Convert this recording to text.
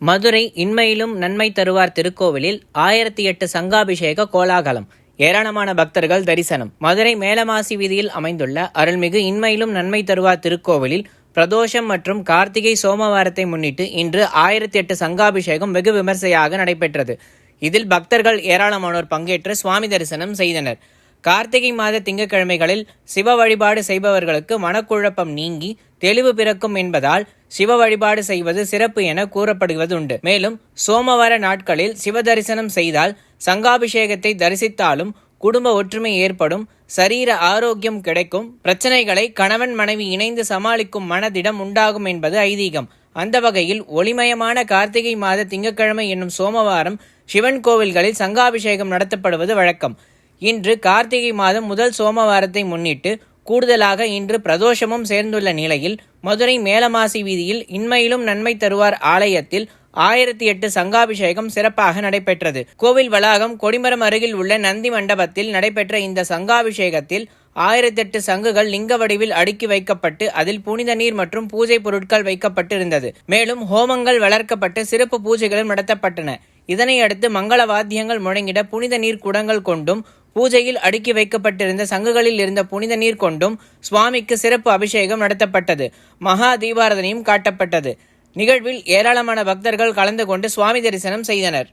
மதுரை இன்மையிலும் நன்மை தருவார் திருக்கோவிலில் ஆயிரத்தி எட்டு சங்காபிஷேக கோலாகலம். ஏராளமான பக்தர்கள் தரிசனம். மதுரை மேலமாசி வீதியில் அமைந்துள்ள அருள்மிகு இன்மையிலும் நன்மை தருவார் திருக்கோவிலில் பிரதோஷம் மற்றும் கார்த்திகை சோமவாரத்தை முன்னிட்டு இன்று ஆயிரத்தி எட்டு சங்காபிஷேகம் வெகு விமர்சையாக நடைபெற்றது. இதில் பக்தர்கள் ஏராளமானோர் பங்கேற்று சுவாமி தரிசனம் செய்தனர். கார்த்திகை மாத திங்கட்கிழமைகளில் சிவ வழிபாடு செய்பவர்களுக்கு மனக்குழப்பம் நீங்கி தெளிவு பிறக்கும் என்பதால் சிவ வழிபாடு செய்வது சிறப்பு என கூறப்படுவதுண்டு. மேலும் சோமவார நாட்களில் சிவ தரிசனம் செய்தால் சங்காபிஷேகத்தை தரிசித்தாலும் குடும்ப ஒற்றுமை ஏற்படும் சரீர ஆரோக்கியம் கிடைக்கும் பிரச்சனைகளை கணவன் மனைவி இணைந்து சமாளிக்கும் மனதிடம் உண்டாகும் என்பது ஐதீகம். அந்த வகையில் ஒளிமயமான கார்த்திகை மாத திங்கட்கிழமை என்னும் சோமவாரம் சிவன் கோவில்களில் சங்காபிஷேகம் நடத்தப்படுவது வழக்கம். இன்று கார்த்திகை மாதம் முதல் சோமவாரத்தை முன்னிட்டு கூடுதலாக இன்று பிரதோஷமும் சேர்ந்துள்ள நிலையில் மதுரை மேலமாசி வீதியில் இன்மையிலும் நன்மை தருவார் ஆலயத்தில் ஆயிரத்தி எட்டு சங்காபிஷேகம் சிறப்பாக நடைபெற்றது. கோவில் வளாகம் கொடிமரம் அருகில் உள்ள நந்தி மண்டபத்தில் நடைபெற்ற இந்த சங்காபிஷேகத்தில் ஆயிரத்தி எட்டு சங்குகள் லிங்க வடிவில் அடுக்கி வைக்கப்பட்டு அதில் புனித நீர் மற்றும் பூஜை பொருட்கள் வைக்கப்பட்டிருந்தது. மேலும் ஹோமங்கள் வளர்க்கப்பட்டு சிறப்பு பூஜைகளும் நடத்தப்பட்டன. இதனையடுத்து மங்கள வாத்தியங்கள் முழங்கிட புனித நீர் குடங்கள் கொண்டும் பூஜையில் அடுக்கி வைக்கப்பட்டிருந்த சங்குகளில் இருந்த புனித நீர் கொண்டும் சுவாமிக்கு சிறப்பு அபிஷேகம் நடத்தப்பட்டது. மகா தீபாரதனையும் காட்டப்பட்டது. நிகழ்வில் ஏராளமான பக்தர்கள் கலந்து கொண்டு சுவாமி தரிசனம் செய்தனர்.